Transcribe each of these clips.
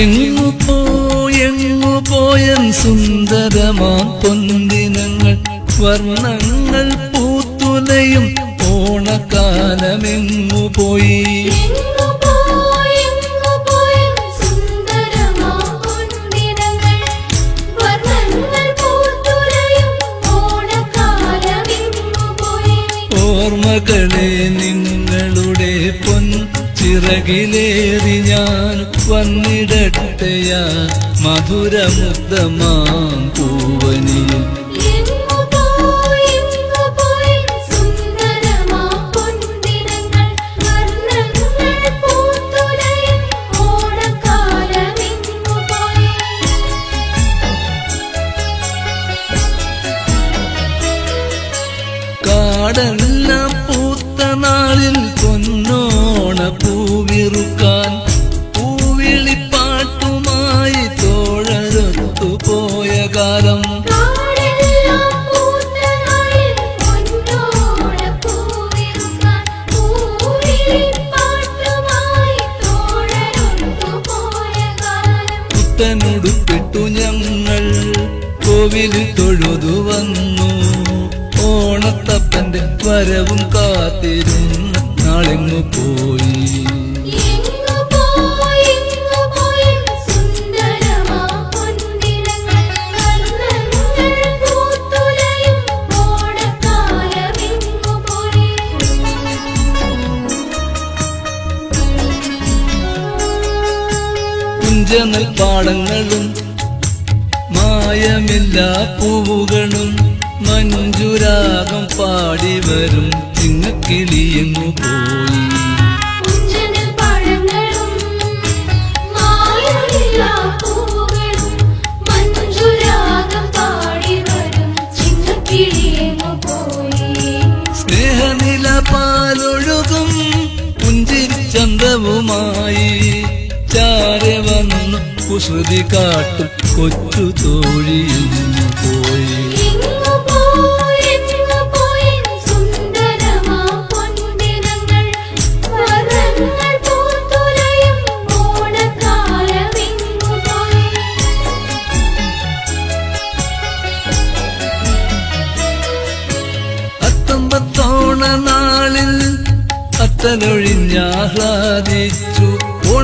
എങ്ങു പോയെങ്ങു പോയൻ സുന്ദരമാ പൊന്തിനങ്ങൾ. വർണങ്ങൾ പൂത്തുലയും ഓണക്കാലമെങ്ങു പോയി. ഓർമ്മകളെ നിങ്ങളുടെ പൊൻ ചിറകിലേറി ഞാൻ വന്നിടട്ടെയാ മധുരമുദ്ധമാം പൂവനിയിൽ എങ്ങു പുത്തനുടുപ്പിട്ടു ഞങ്ങൾ കോവിൽ തൊഴുതു വന്നു. ഓണത്തപ്പന്റെ വരവും കാത്തിരുന്നു നാളെങ്ങു പോയി കുഞ്ചനൽ പാടങ്ങളും മായമില്ലാ പൂവുകളും മഞ്ജുരാഗം പാടി വരും ചിങ്ങക്കിളിയെന്നു പോയി. സ്നേഹനില പാലൊഴുകും പുഞ്ചിരി ചന്തവുമായി ചാരെ വന്നു കുസൃതി കാട്ടും കൊച്ചു തോഴിയെങ്ങു പോയി. എങ്ങു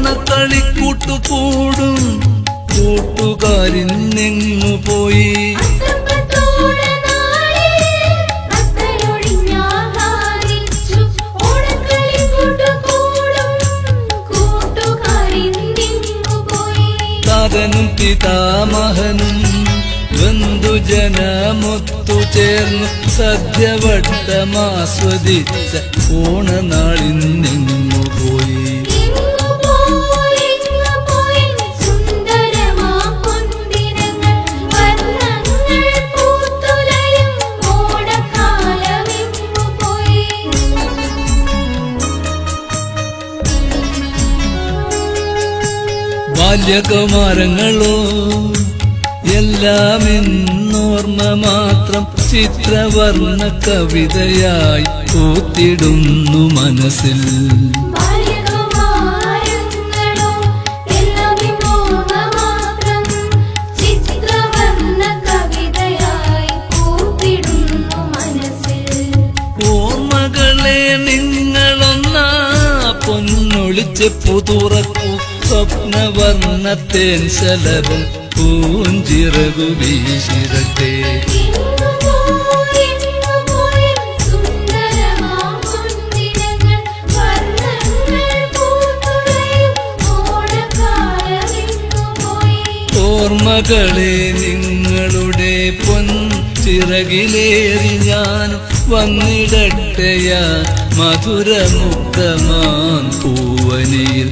തകനും ഓണക്കളിക്കൂട്ടു കൂടും ഓണക്കളിക്കൂട്ടുകൂടും കൂട്ടുകാരിന്തിങ്ങു പോയി. താതനും പിതാമഹനും ബന്ധുജനമൊത്തു ചേർന്ന് സദ്യവട്ടമാസ്വദിച്ച ഓണനാളിന്നെങ്ങു പോയി ബാല്യകുമാരങ്ങളോ എല്ലാം എന്നോർമ്മ മാത്രം ചിത്രവർണ കവിതയായി കൂത്തിടുന്നു മനസ്സിൽ. ഓർമ്മകളെ നിങ്ങളൊന്നാ പൊന്നൊളിച്ച് പുതുറക്കൂ സ്വപ്നവർണത്തേൻ ശലഭം പൂഞ്ചിറകു വീശിരട്ടെ. ഓർമ്മകളെ നിങ്ങളുടെ പൊൻ ചിറകിലേറി ഞാൻ വന്നിടട്ടെയാ മധുരമുക്തമാൻ പൂവനിയിൽ